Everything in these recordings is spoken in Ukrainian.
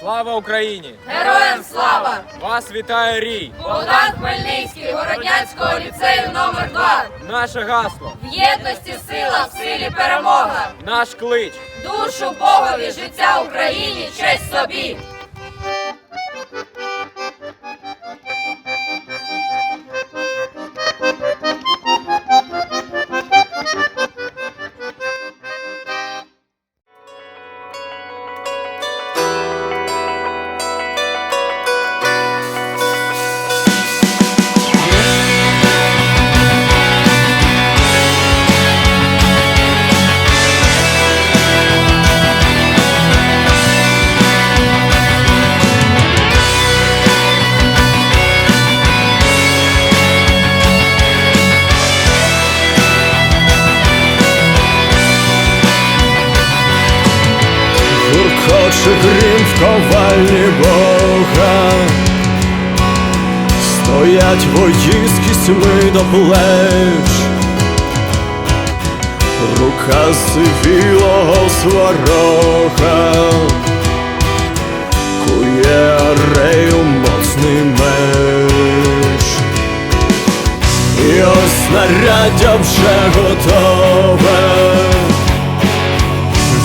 Слава Україні! Героям слава! Вас вітає Рій! Богдан Хмельницький, Городянського ліцею номер 2 Наше гасло, В єдності сила, в силі перемога. наш клич. Душу Богові, життя Україні, честь собі. Гуркоче грім в ковальні Бога, стоять вої з кісьми до плеч, рука сивілого сварога, кує моцний меч. І ось снаряддя вже готове.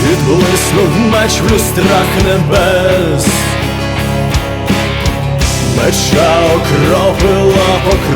Відблиснув меч в люстрах небес, меча окропила покрова,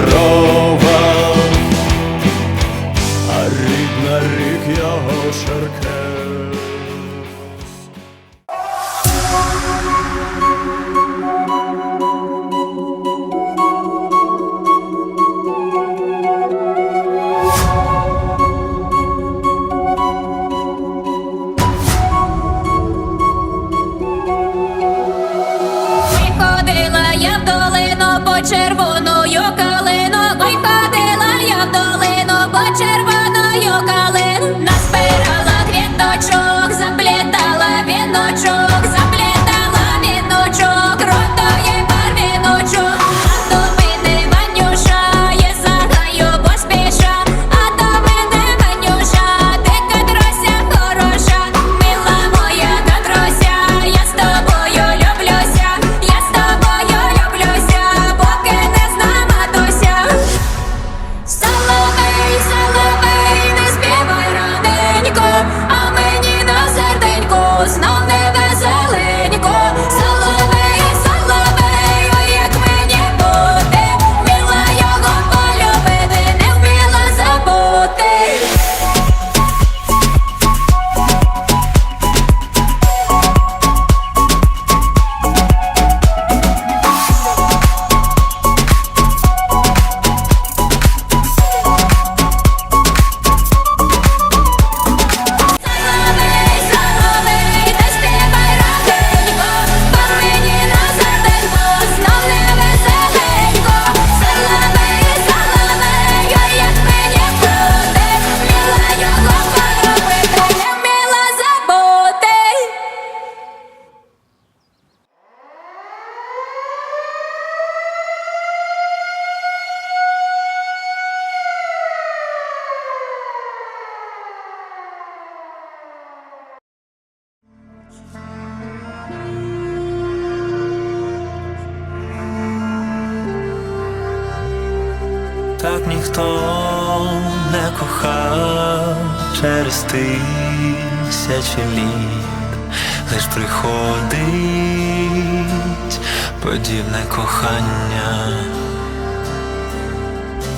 долину Так ніхто не кохав через тисячі літ, лиш приходить подібне кохання.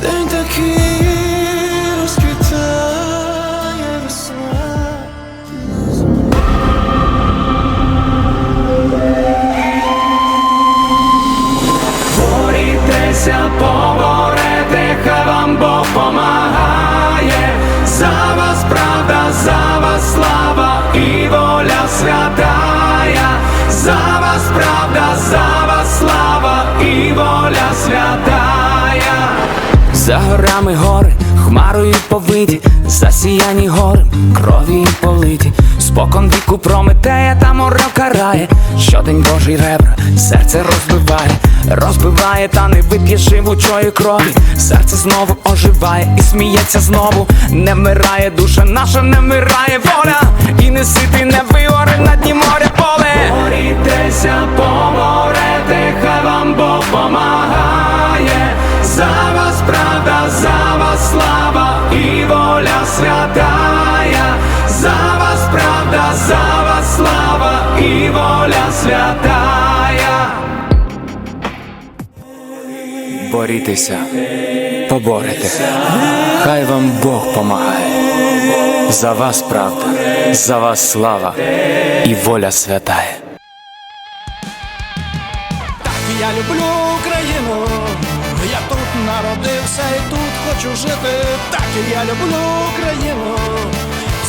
День такий За горами гори, хмарою повиті, засіяні гори, крові политі, Спокон віку прометея та морок карає Щодень Божий ребра, серце розбиває, розбиває, та не вип'є живучої крові. Серце знову оживає і сміється знову. Не вмирає душа наша, не вмирає воля. І не ситий, не вигоре на дні моря поле. Правда, за вас слава і воля святая. Борітеся, поборете, хай вам Бог помагає. За вас правда, за вас слава і воля святая. Я люблю Україну, я тут народився і тут хочу жити. Так і я люблю Україну,